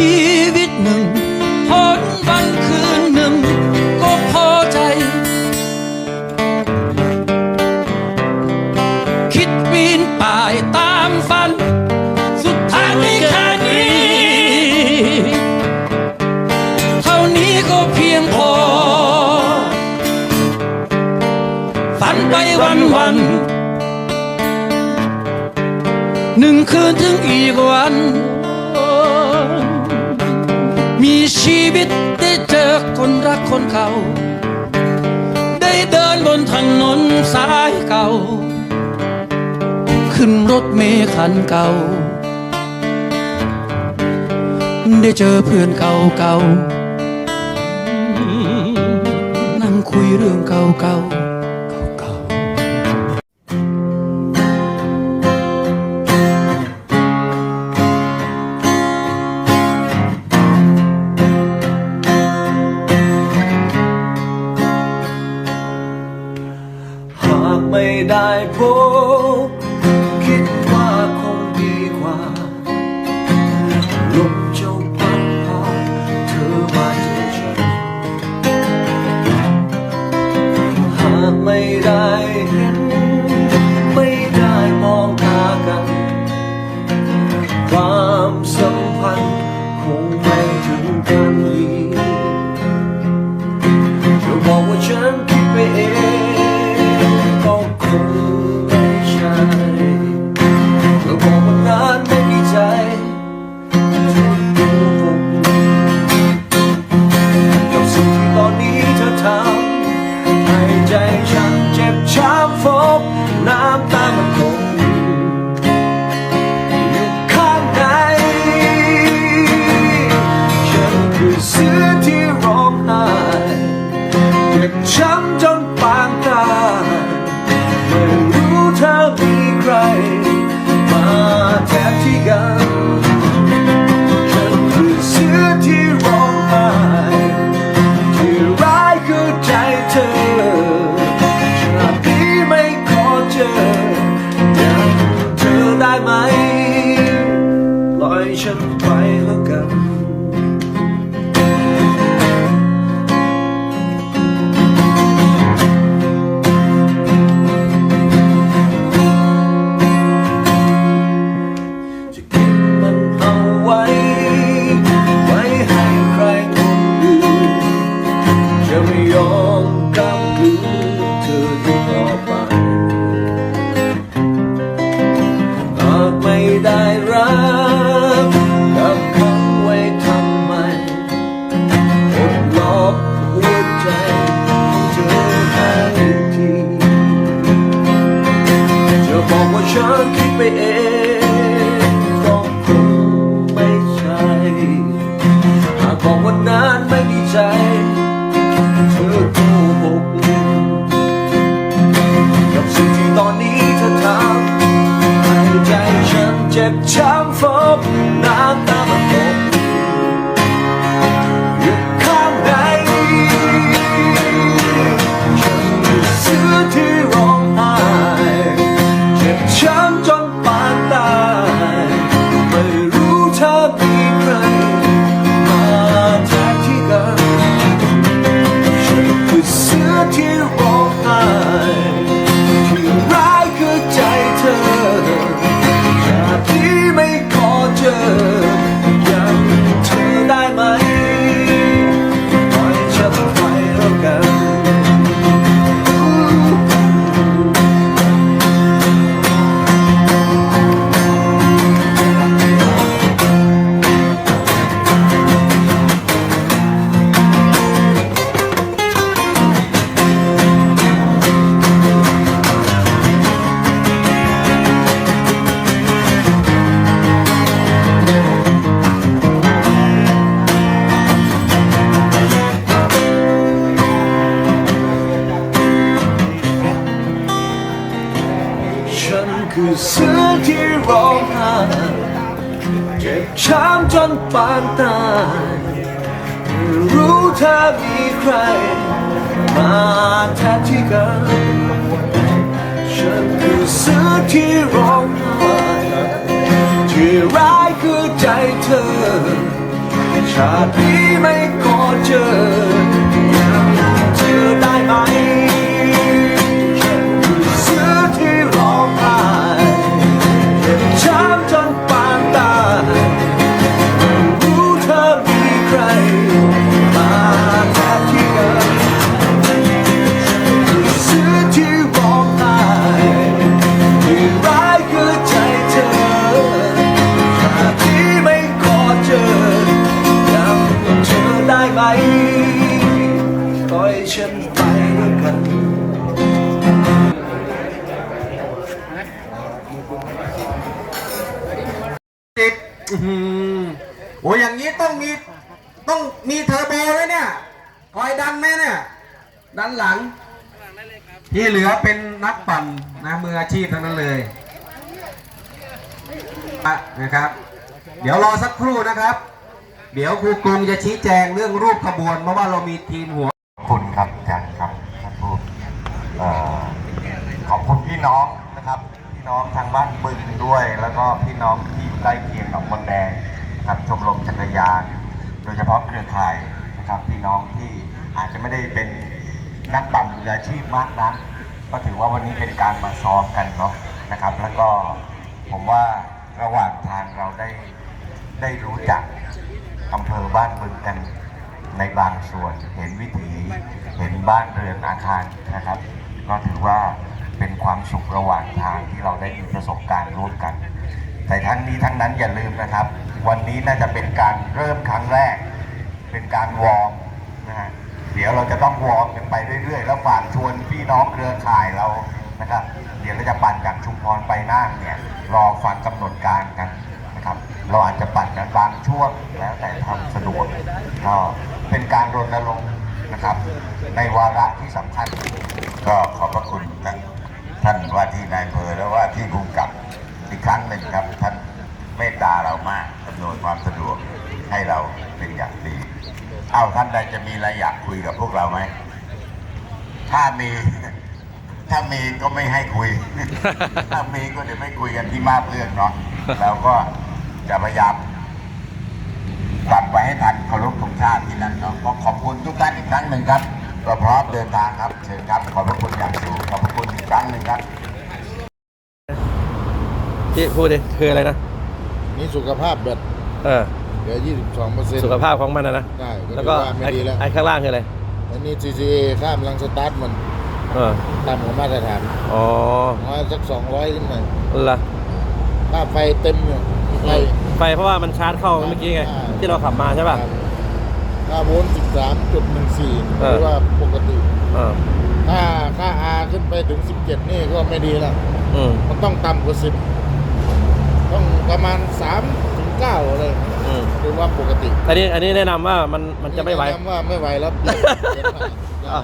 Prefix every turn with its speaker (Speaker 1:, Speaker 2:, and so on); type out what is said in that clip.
Speaker 1: ชีวิตหนึ่งหนวันคืนหนึ่งก็พอใจ คิดปีนป่ายตามฝัน สุดท้ายไม่แค่นี้ เท่านี้ก็เพียงพอ ฝันไปวันวันหนึ่งคืนถึงอีกวัน มีชีวิตได้เจอคนรักคนเขา ได้เดินบนถนนสายเก่า ขึ้นรถเมล์คันเก่า ได้เจอเพื่อนเก่าเก่านั่งคุยเรื่องเก่าเก่า
Speaker 2: I bore. ช้ำจนปางตายรู้เธอมีใคร มาแทนที่กัน ฉันคือเสื้อที่ร้องไห้ที่ร้ายคือใจเธอ ชาตินี้ไม่ขอเจอเธอได้ไหม อ้ยอย่างนี้ต้องมีต้องมีเทอร์
Speaker 3: โบเลยเนี่ยคอยดันไหมเนี่ยดันหลัง ที่เหลือเป็นนักปั่นนะมืออาชีพทั้งนั้นเลยะนะครับ เดี๋ยวรอสักครู่นะครับ เดี๋ยวครูกรุงจะชี้แจงเรื่องรูปขบวน เพราะว่าเรามีทีมหัว
Speaker 4: คุณครับอาจารย์ครับท่านผู้ขอบคุณพี่น้องนะครับ พี่น้องทางบ้านบึงด้วย แล้วก็พี่น้องที่ใกล้เคียงกับมนแดง นะครับชมรมจักรยาน โดยเฉพาะเครือข่ายนะครับพี่น้องที่อาจจะไม่ได้เป็นนักปั่นมืออาชีพมากนักก็ถือว่าวันนี้เป็นการมาซ้อมกันเนาะนะครับ แล้วก็ผมว่าระหว่างทางเราได้ได้รู้จักอำเภอบ้านบึงกันในบางส่วนเห็นวิถีเห็นบ้านเรือนอาคารนะครับ ก็ถือว่าเป็นความสุขระหว่างทางที่เราได้มีประสบการณ์ร่วมกัน แต่ทั้งนี้ทั้งนั้นอย่าลืมนะครับ วันนี้น่าจะเป็นการเริ่มครั้งแรก เป็นการวอร์มนะฮะเดี๋ยวเราจะต้องวอร์มกันไปเรื่อยๆ แล้วฝากชวนพี่น้องเครือข่ายเรานะครับ เดี๋ยวเราจะปั่นจากชุมพรไปน่านเนี่ยรอฟังกำหนดการกันนะครับ เราอาจจะปั่นกันบางช่วงแล้วแต่ทำสะดวกก็เป็นการรณรงค์นะครับ ในวาระที่สำคัญ ก็ขอบพระคุณท่านท่านว่าที่นายอำเภอและว่าที่ภูมิกับอีกครั้งหนึ่งครับท่านเมตตาเรามากำนวยความสะดวกให้เราเป็นอย่างดี เอาท่านใดจะมีอะไรอยากคุยกับพวกเราไหม ถ้ามี ถ้ามีก็ไม่ให้คุย ถ้ามีก็เดี๋ยวไม่คุยกันที่มาบเรื่องเนาะเราก็จะพยายามกลับไปให้ทันเคารพธงชาติที่นั่นเนาะก็ขอบคุณทุกท่านอีกครั้งหนึ่งครับเราพร้อมเดินทางครับเชิญครับขอบพระคุณอย่างสูงขอบพระคุณอีกครั้งหนึ่งครับ
Speaker 1: พี่พูดดิคืออะไรนะ
Speaker 5: นี่สุขภาพแบต
Speaker 1: เออ
Speaker 5: เหลือ 22เปอร์เซ็นต์
Speaker 1: สุขภาพของมันนะนะ
Speaker 5: ได้
Speaker 1: แล้วก็
Speaker 5: ไม่
Speaker 1: ไอ้
Speaker 5: ดีแล้ว
Speaker 1: ไอ้ข้างล่างคืออะไร
Speaker 5: อันนี้ CCA ข้ามลังสตาร์ทมัน
Speaker 1: เออ
Speaker 5: ตามของมาตรฐาน
Speaker 1: อ๋อ
Speaker 5: มาสัก 200ขึ้นหน่อย
Speaker 1: ละ
Speaker 5: ค่าไฟเต็มอยู่ไฟ
Speaker 1: ไฟเพราะว่ามันชาร์จเข้าเมื่อกี้ไง
Speaker 5: อ่า
Speaker 1: ที่เราขับมาใช่ป่ะ
Speaker 5: ค่าโวลต์13.14
Speaker 1: เอ
Speaker 5: ห
Speaker 1: อ
Speaker 5: รือว่าปกติ
Speaker 1: เออ
Speaker 5: ถ้าค่า R ขึ้นไปถึง 17 นี่ก็ไม่ดีแล้ว
Speaker 1: อืม
Speaker 5: มันต้องต่ำกว่า 10ต้อง ประมาณ3ถึง9เลย
Speaker 1: อืม
Speaker 5: หรือว่าปกติ
Speaker 1: อันนี้อันนี้แนะนำว่ามันมันจะไม่ไหว
Speaker 5: แนะนำว่าไม่ไหวแล้วเปลี่ยนเปลี่ยนใหม่
Speaker 1: อะ